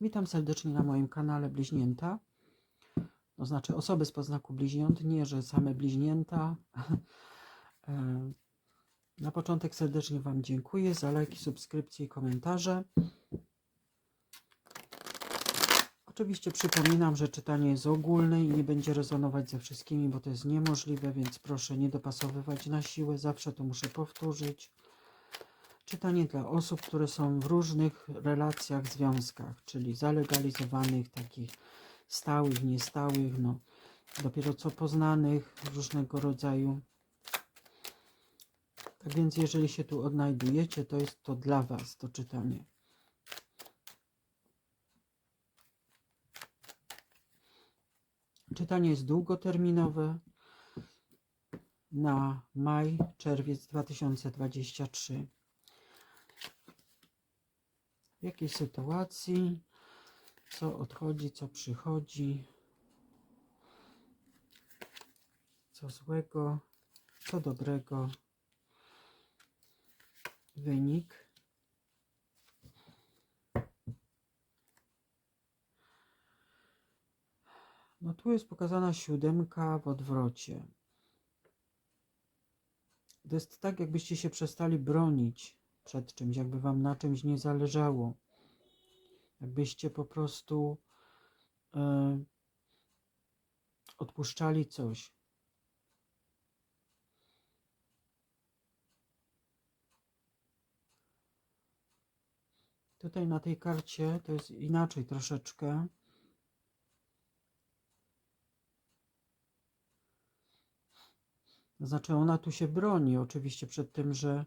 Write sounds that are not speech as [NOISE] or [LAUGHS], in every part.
Witam serdecznie na moim kanale Bliźnięta. To znaczy osoby z poznaku bliźniąt, nie że same bliźnięta. [LAUGHS] E, Na początek serdecznie Wam dziękuję za lajki, subskrypcje i komentarze. Oczywiście przypominam, że czytanie jest ogólne i nie będzie rezonować ze wszystkimi, bo to jest niemożliwe, więc proszę nie dopasowywać na siłę, zawsze to muszę powtórzyć. Czytanie dla osób, które są w różnych relacjach, związkach, czyli zalegalizowanych, takich stałych, niestałych, no, dopiero co poznanych, różnego rodzaju. Tak więc, jeżeli się tu odnajdujecie, to jest to dla Was to czytanie. Czytanie jest długoterminowe na maj, czerwiec 2023. W jakiej sytuacji, co odchodzi, co przychodzi, co złego, co dobrego, wynik. No tu jest pokazana siódemka w odwrocie. To jest tak, jakbyście się przestali bronić przed czymś, jakby wam na czymś nie zależało. Jakbyście po prostu e, odpuszczali coś. Tutaj na tej karcie to jest inaczej troszeczkę. Znaczy ona tu się broni oczywiście przed tym, że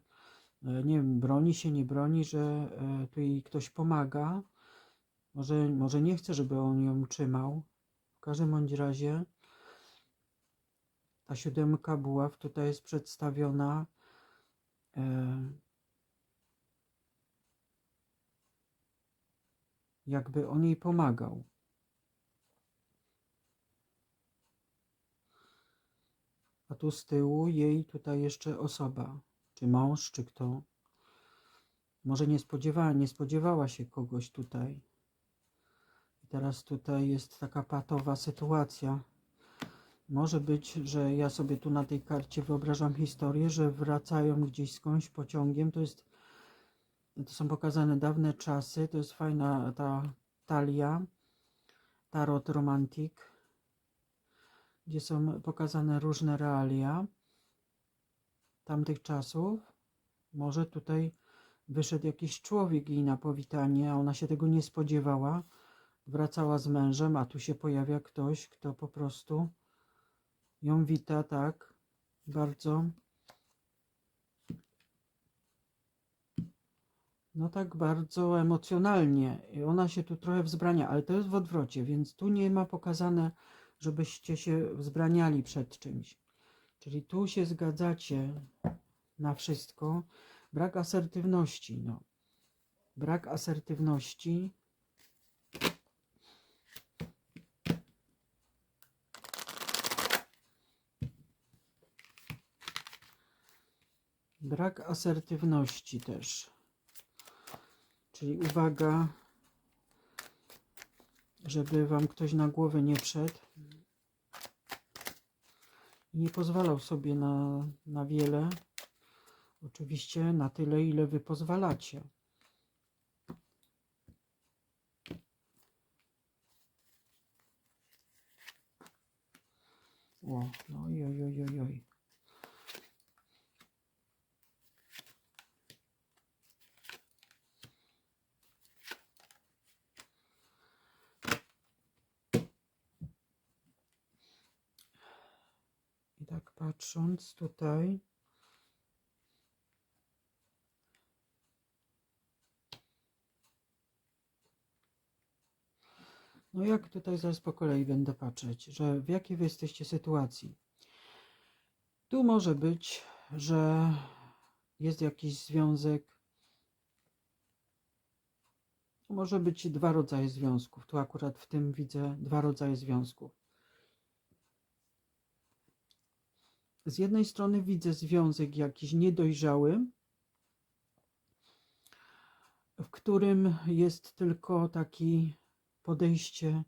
nie wiem, broni się, nie broni, że e, tu jej ktoś pomaga. Może, może nie chce, żeby on ją trzymał. W każdym bądź razie ta siódemka buław tutaj jest przedstawiona e, jakby on jej pomagał. A tu z tyłu jej tutaj jeszcze osoba, czy mąż, czy kto. Może nie spodziewała, nie spodziewała się kogoś tutaj. I teraz tutaj jest taka patowa sytuacja. Może być, że ja sobie tu na tej karcie wyobrażam historię, że wracają gdzieś skądś pociągiem. To jest, to są pokazane dawne czasy. To jest fajna ta talia, tarot romantik gdzie są pokazane różne realia tamtych czasów. Może tutaj wyszedł jakiś człowiek jej na powitanie, a ona się tego nie spodziewała. Wracała z mężem, a tu się pojawia ktoś, kto po prostu ją wita tak bardzo. No tak bardzo emocjonalnie. I ona się tu trochę wzbrania, ale to jest w odwrocie, więc tu nie ma pokazane żebyście się wzbraniali przed czymś. Czyli tu się zgadzacie na wszystko. Brak asertywności, no. Brak asertywności. Brak asertywności też. Czyli uwaga, żeby wam ktoś na głowę nie wszedł nie pozwalał sobie na, na wiele. Oczywiście na tyle, ile wy pozwalacie. O, no oj, oj, oj, oj, oj. I tak patrząc tutaj, no jak tutaj zaraz po kolei będę patrzeć, że w jakiej wy jesteście sytuacji. Tu może być, że jest jakiś związek. Może być dwa rodzaje związków. Tu akurat w tym widzę dwa rodzaje związków. Z jednej strony widzę związek jakiś niedojrzały, w którym jest tylko taki podejście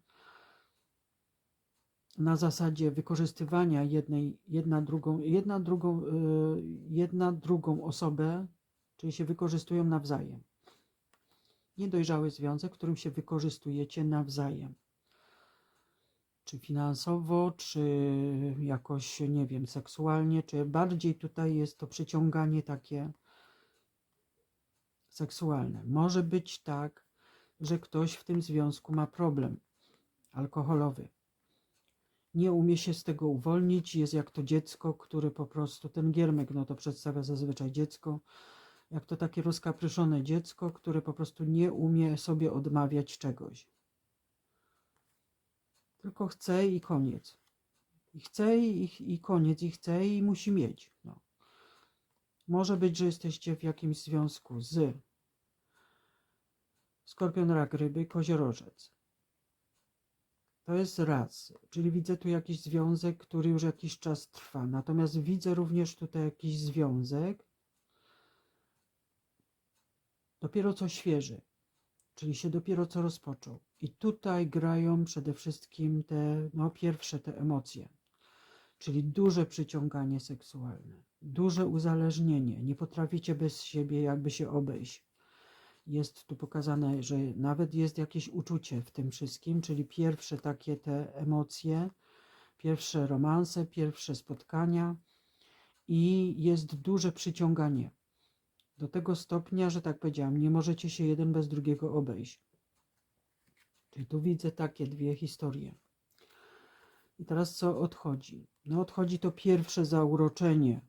na zasadzie wykorzystywania jednej, jedna drugą, jedna drugą, y, jedna drugą osobę, czyli się wykorzystują nawzajem. Niedojrzały związek, w którym się wykorzystujecie nawzajem. Czy finansowo, czy jakoś, nie wiem, seksualnie, czy bardziej tutaj jest to przyciąganie takie seksualne. Może być tak, że ktoś w tym związku ma problem alkoholowy. Nie umie się z tego uwolnić, jest jak to dziecko, które po prostu, ten giermek, no to przedstawia zazwyczaj dziecko, jak to takie rozkapryszone dziecko, które po prostu nie umie sobie odmawiać czegoś. Tylko chce i koniec. I chce i, i koniec, i chce i musi mieć. No. Może być, że jesteście w jakimś związku z skorpion, rak, ryby, koziorożec. To jest raz, czyli widzę tu jakiś związek, który już jakiś czas trwa. Natomiast widzę również tutaj jakiś związek, dopiero co świeży, czyli się dopiero co rozpoczął. I tutaj grają przede wszystkim te, no pierwsze te emocje, czyli duże przyciąganie seksualne, duże uzależnienie. Nie potraficie bez siebie jakby się obejść. Jest tu pokazane, że nawet jest jakieś uczucie w tym wszystkim, czyli pierwsze takie te emocje, pierwsze romanse, pierwsze spotkania i jest duże przyciąganie. Do tego stopnia, że tak powiedziałam, nie możecie się jeden bez drugiego obejść. Czyli tu widzę takie dwie historie. I teraz co odchodzi? No odchodzi to pierwsze zauroczenie,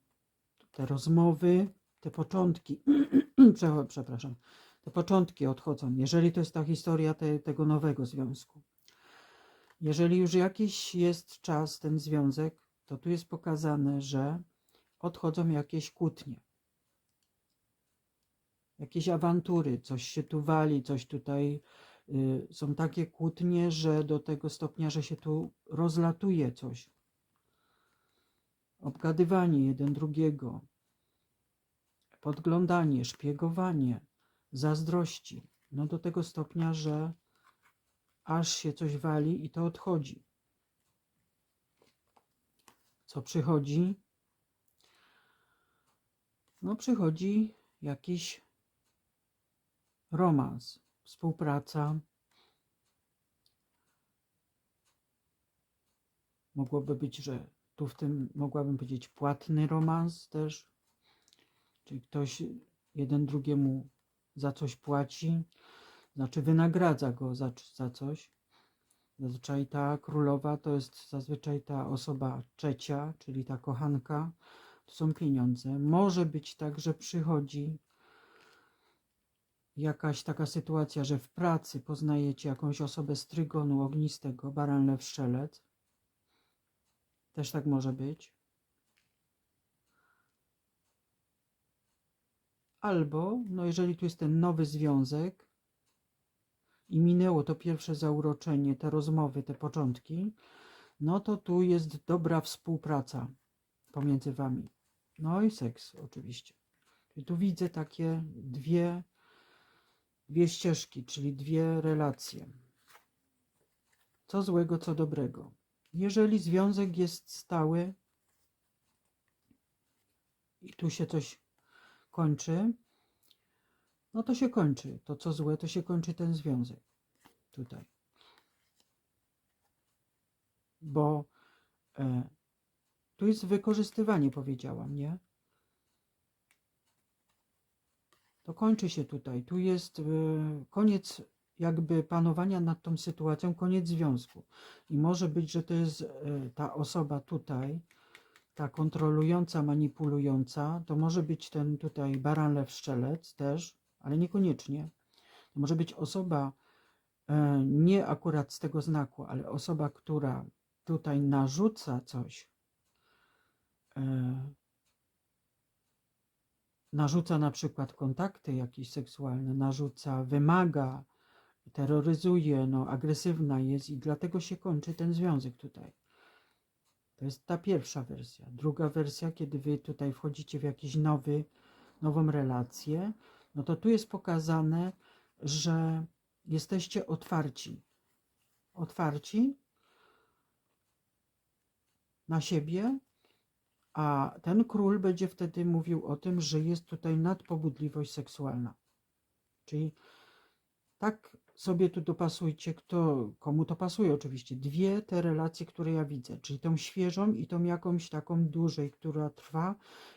te rozmowy, te początki, [CLEARS THROAT] Prze- przepraszam, te początki odchodzą, jeżeli to jest ta historia te, tego nowego związku. Jeżeli już jakiś jest czas, ten związek, to tu jest pokazane, że odchodzą jakieś kłótnie, jakieś awantury, coś się tu wali, coś tutaj y, są takie kłótnie, że do tego stopnia, że się tu rozlatuje coś. Obgadywanie jeden drugiego, podglądanie, szpiegowanie, zazdrości. No do tego stopnia, że aż się coś wali i to odchodzi. Co przychodzi? No przychodzi jakiś romans, współpraca. Mogłoby być, że tu w tym mogłabym powiedzieć płatny romans też, czyli ktoś jeden drugiemu za coś płaci, znaczy wynagradza go za, za coś. Zazwyczaj ta królowa to jest zazwyczaj ta osoba trzecia, czyli ta kochanka. To są pieniądze. Może być tak, że przychodzi jakaś taka sytuacja, że w pracy poznajecie jakąś osobę z trygonu ognistego, baran lew strzelec. Też tak może być. Albo, no jeżeli tu jest ten nowy związek i minęło to pierwsze zauroczenie, te rozmowy, te początki, no to tu jest dobra współpraca pomiędzy wami. No i seks oczywiście. Tu widzę takie dwie, dwie ścieżki, czyli dwie relacje. Co złego, co dobrego. Jeżeli związek jest stały i tu się coś kończy, no to się kończy. To co złe, to się kończy ten związek. Tutaj. Bo e, tu jest wykorzystywanie, powiedziałam, nie? To kończy się tutaj. Tu jest e, koniec jakby panowania nad tą sytuacją, koniec związku. I może być, że to jest e, ta osoba tutaj, ta kontrolująca, manipulująca, to może być ten tutaj baran lew szczelec też, ale niekoniecznie. To może być osoba e, nie akurat z tego znaku, ale osoba, która tutaj narzuca coś, narzuca na przykład kontakty jakieś seksualne, narzuca, wymaga, terroryzuje, no, agresywna jest i dlatego się kończy ten związek tutaj. To jest ta pierwsza wersja. Druga wersja, kiedy wy tutaj wchodzicie w jakiś nowy, nową relację, no to tu jest pokazane, że jesteście otwarci. Otwarci na siebie, a ten król będzie wtedy mówił o tym, że jest tutaj nadpobudliwość seksualna. Czyli tak sobie tu dopasujcie, kto, komu to pasuje oczywiście. Dwie te relacje, które ja widzę, czyli tą świeżą i tą jakąś taką dłużej, która trwa.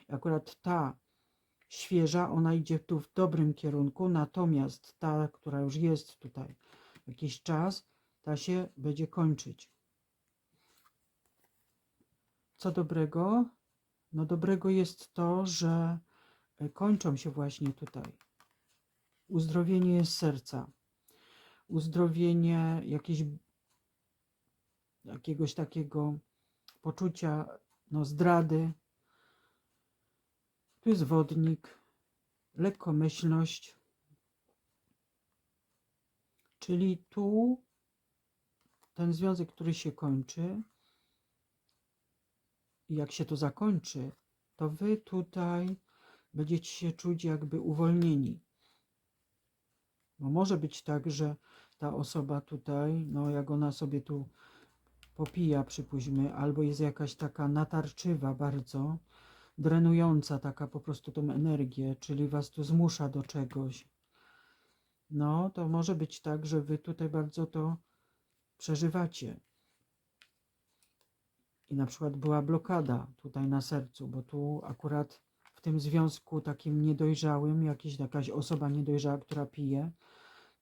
Akurat ta świeża, ona idzie tu w dobrym kierunku, natomiast ta, która już jest tutaj jakiś czas, ta się będzie kończyć. Co dobrego? No dobrego jest to, że e, kończą się właśnie tutaj. Uzdrowienie jest serca. Uzdrowienie jakieś, jakiegoś takiego poczucia no, zdrady. Tu jest wodnik, lekkomyślność. Czyli tu ten związek, który się kończy, jak się to zakończy, to wy tutaj będziecie się czuć jakby uwolnieni. Bo może być tak, że ta osoba tutaj, no jak ona sobie tu popija, przypuśćmy, albo jest jakaś taka natarczywa bardzo, drenująca taka po prostu tą energię, czyli was tu zmusza do czegoś. No, to może być tak, że wy tutaj bardzo to przeżywacie. I na przykład była blokada tutaj na sercu, bo tu akurat w tym związku takim niedojrzałym, jakiś, jakaś osoba niedojrzała, która pije,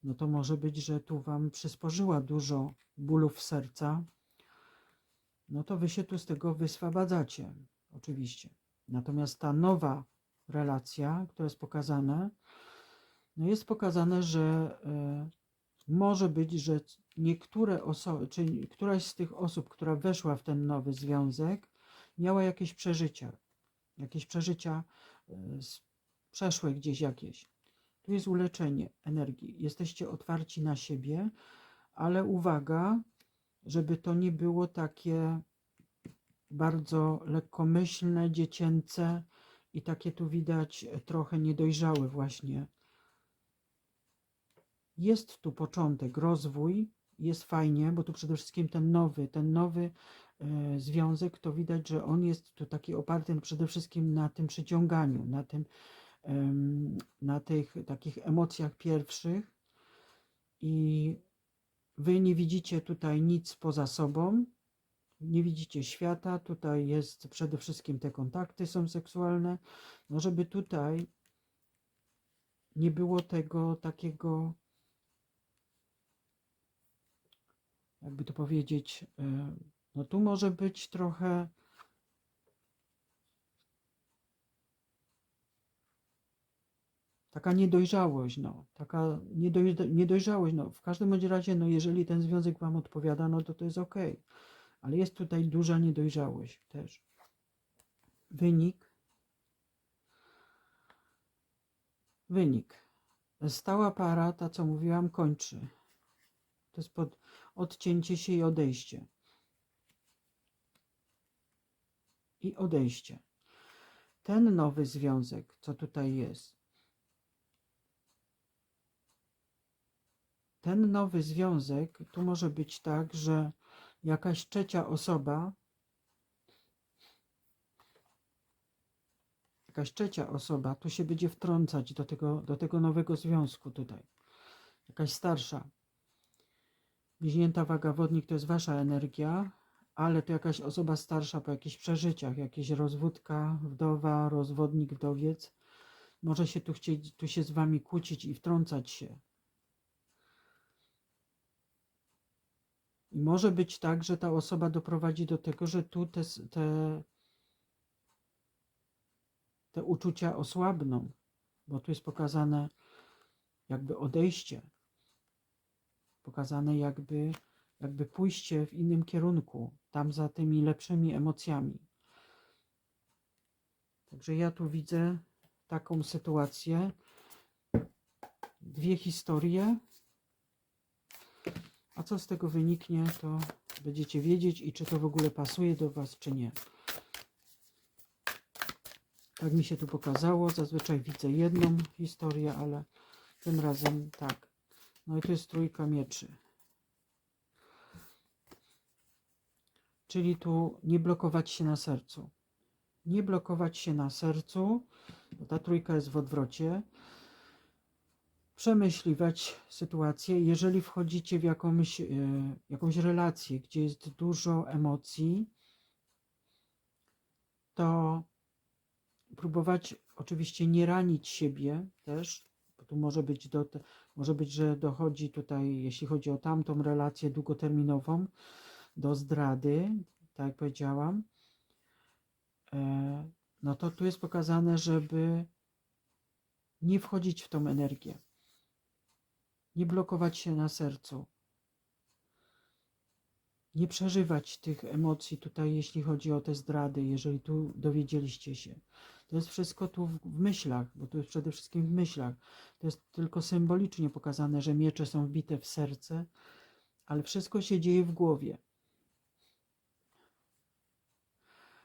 no to może być, że tu wam przysporzyła dużo bólów serca, no to wy się tu z tego wyswabadzacie, oczywiście. Natomiast ta nowa relacja, która jest pokazana, no jest pokazane, że y, może być, że niektóre osoby, czy któraś z tych osób, która weszła w ten nowy związek, miała jakieś przeżycia, jakieś przeżycia z przeszłe gdzieś jakieś. Tu jest uleczenie energii. Jesteście otwarci na siebie, ale uwaga, żeby to nie było takie bardzo lekkomyślne, dziecięce i takie tu widać trochę niedojrzałe właśnie. Jest tu początek, rozwój, jest fajnie, bo tu przede wszystkim ten nowy, ten nowy e, związek, to widać, że on jest tu taki oparty przede wszystkim na tym przyciąganiu, na tym, na tych takich emocjach pierwszych. I wy nie widzicie tutaj nic poza sobą, nie widzicie świata, tutaj jest przede wszystkim te kontakty są seksualne, no żeby tutaj nie było tego takiego jakby to powiedzieć, e, no tu może być trochę taka niedojrzałość, no, taka niedoj, niedojrzałość, no, w każdym bądź razie, no, jeżeli ten związek Wam odpowiada, no to to jest ok, ale jest tutaj duża niedojrzałość też. Wynik. Wynik. Stała para, ta co mówiłam, kończy. To jest pod, odcięcie się i odejście. I odejście. Ten nowy związek, co tutaj jest, ten nowy związek, tu może być tak, że jakaś trzecia osoba, jakaś trzecia osoba tu się będzie wtrącać do tego, do tego nowego związku tutaj. Jakaś starsza. Bliźnięta waga wodnik to jest wasza energia, ale to jakaś osoba starsza po jakichś przeżyciach, jakieś rozwódka, wdowa, rozwodnik, wdowiec, może się tu chcieć, tu się z wami kłócić i wtrącać się. I może być tak, że ta osoba doprowadzi do tego, że tu te, te, te uczucia osłabną, bo tu jest pokazane jakby odejście pokazane jakby, jakby pójście w innym kierunku, tam za tymi lepszymi emocjami. Także ja tu widzę taką sytuację, dwie historie, a co z tego wyniknie, to będziecie wiedzieć i czy to w ogóle pasuje do Was, czy nie. Tak mi się tu pokazało. Zazwyczaj widzę jedną historię, ale tym razem tak. No i tu jest trójka mieczy. Czyli tu nie blokować się na sercu. Nie blokować się na sercu, bo ta trójka jest w odwrocie. Przemyśliwać sytuację. Jeżeli wchodzicie w jakąś, e, jakąś relację, gdzie jest dużo emocji, to próbować oczywiście nie ranić siebie też, tu może być, do, może być, że dochodzi tutaj, jeśli chodzi o tamtą relację długoterminową, do zdrady, tak jak powiedziałam, e, no to tu jest pokazane, żeby nie wchodzić w tą energię, nie blokować się na sercu, nie przeżywać tych emocji tutaj, jeśli chodzi o te zdrady, jeżeli tu dowiedzieliście się. To jest wszystko tu w, myślach, bo to jest przede wszystkim w myślach. To jest tylko symbolicznie pokazane, że miecze są wbite w serce, ale wszystko się dzieje w głowie.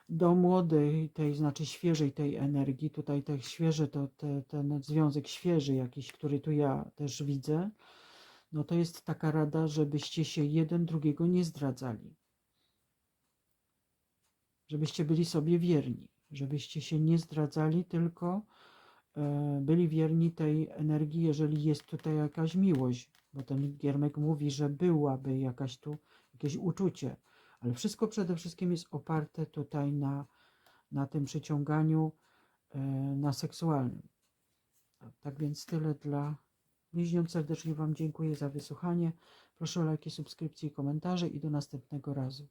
Do młodej, tej znaczy świeżej tej energii, tutaj te świeże, to te, ten związek świeży jakiś, który tu ja też widzę, no to jest taka rada, żebyście się jeden drugiego nie zdradzali. Żebyście byli sobie wierni, żebyście się nie zdradzali, tylko e, byli wierni tej energii, jeżeli jest tutaj jakaś miłość, bo ten Giermek mówi, że byłaby jakaś tu jakieś uczucie, ale wszystko przede wszystkim jest oparte tutaj na, na tym przyciąganiu, e, na seksualnym. Tak więc tyle dla bliźniąt. Serdecznie Wam dziękuję za wysłuchanie. Proszę o lajki, subskrypcje i komentarze i do następnego razu.